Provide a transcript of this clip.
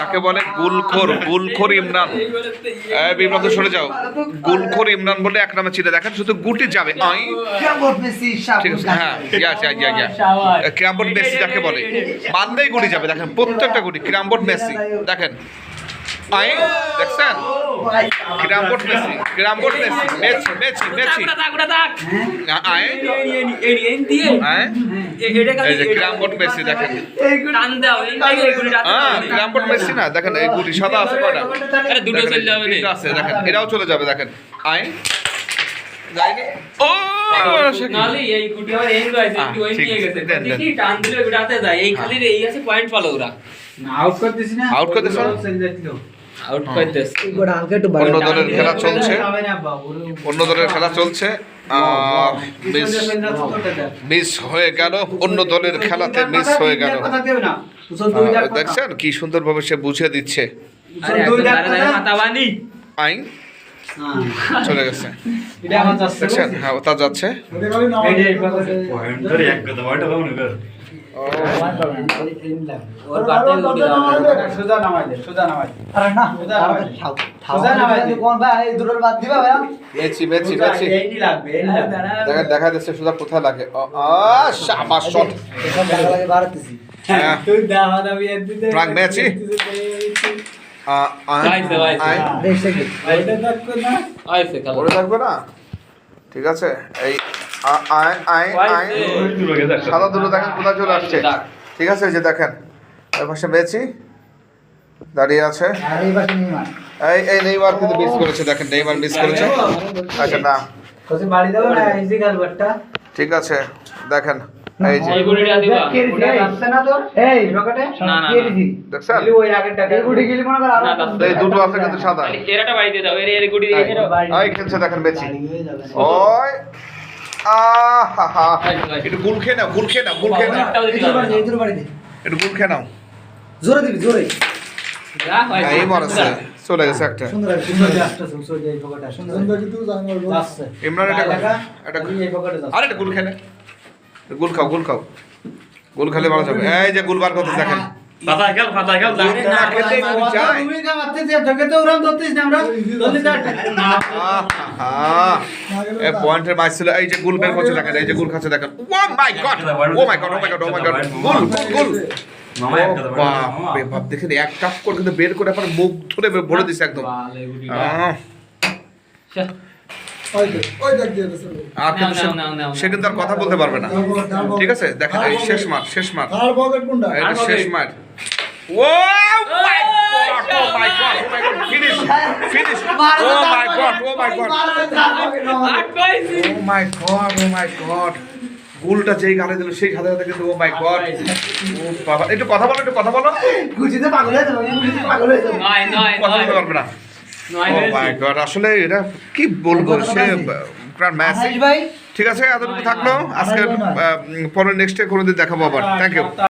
যাকে বলে গুলখোর গুলখোর ইমরান। এই সরে যাও। গুলখোর ইমরান বলে এক নামে চিনে দেখেন, শুধু গুটি যাবে। আই। ঠিক আছে হ্যাঁ ক্রামবোর্ড মেসি যাকে বলে। মানলেই গুটি যাবে, দেখেন, প্রত্যেকটা গুটি ক্রামবোর্ড মেসি। দেখেন আই দেখছেন? ক্রামবোর্ড মেসি ক্রামবোর্ড মেসি মেসি মেসি মেসি আই? এই যে মেসি দেখেন। হ্যাঁ ক্রামবোর্ড মেসি না দেখেন এই গুটি সাদা আছে কয়টা? দুটো চলে যাবে রে। আছে দেখেন এরাও চলে যাবে দেখেন। আয় অন্য দলের খেলা চলছে। অন্য দলের খেলা চলছে। মিস হয়ে গেল অন্য দলের খেলাতে মিস হয়ে গেল। দেখছেন কি সুন্দরভাবে সে বুঝিয়ে দিচ্ছে। আইন চলে গেছে। দেখছেন? হ্যাঁ তা যাচ্ছে। দেখা যাচ্ছে সুদা কোথায় লাগে। ও, আ শাবাশ শট। হ্যাঁ। তুই পড়ে থাকবে না? ঠিক আছে। এই সাদা দুটো দেখেন কোথায় চলে আসছে? ঠিক আছে এই যে দেখেন। এর পাশে মেচি দাঁড়িয়ে আছে। এই এই নেইমার কিন্তু মিস করেছে দেখেন নেইমার মিস করেছে। আচ্ছা না। ঠিক আছে দেখেন। এই যে। এই গুটিটা দিবা ওটা লাগছে না তোর? এই। রকেটে না, না, কে না। দিছি দেখছেন? খালি ওই আগেরটা এই গুটি গিলি মনে কর না, না, এই দুটো আছে কিন্তু সাদা। এরাটা বাড়ি দিয়ে দাও। এর এর গুটি এই, এই খেলছে দেখেন মেচি ওই। আহা একটু গুল খেয়ে নাও গুল খেয়ে নাও গুল খেয়ে নাও। একটাও দিতে পারবে না। একটু গুল খেয়ে নাও। জোরে দিবি জোরে। এই মরছে চলে গেছে একটা। সুন্দর সুন্দর যাচ্ছে সুন্দর এই পকেটটা সুন্দর কিন্তু যাচ্ছে। ইমরান আরে এটা গুল খেলে গুল খাও গুল খাও। গুল খেলে ভালো যাবে এই যে গুল বার করতে দেখেন। পাতা খেল পাতা খেল গুল না খেলে গুল যায় তুমি কা মারতে যে তোকে তো ওরাম ধরতিস না আমরা জলদি কাট আহা এ পয়েন্টের ছিল এই যে গুল বের করছে দেখেন এই যে গুল খাচ্ছে দেখেন। ও my god oh my god oh my god oh my god গুল গুল! গুল ও বাপরে বাপ দেখেন এক টাপ করে কিন্তু বের করে আপনার মুখ ধরে ভরে দিছে একদম। আহ, আর কিন্তু সে- কিন্তু কথা বলতে পারবে না। ঠিক আছে? দেখেন এই শেষ মার শেষ মার এটা শেষ pocket। মার ও my god oh my god oh my god. Finish finish oh my god oh my god. Oh my god oh my god. গোলটা যেই গালে দিল সেই খাতে খাতে কিন্তু ও মাই গড। ও বাবা একটু কথা বলো একটু কথা বলো। গুছিতে পাগল হয়ে যাবে পাগল হয়ে যাবে। নয় নয় কথা বলতে পারবে না। হয়েছে। আসলে এটা কি বলব? সে প্রাণ ঠিক আছে এতটুকু থাকল। আজকে পরের নেক্সটে কোনোদিন দেখাবো আবার। Thank you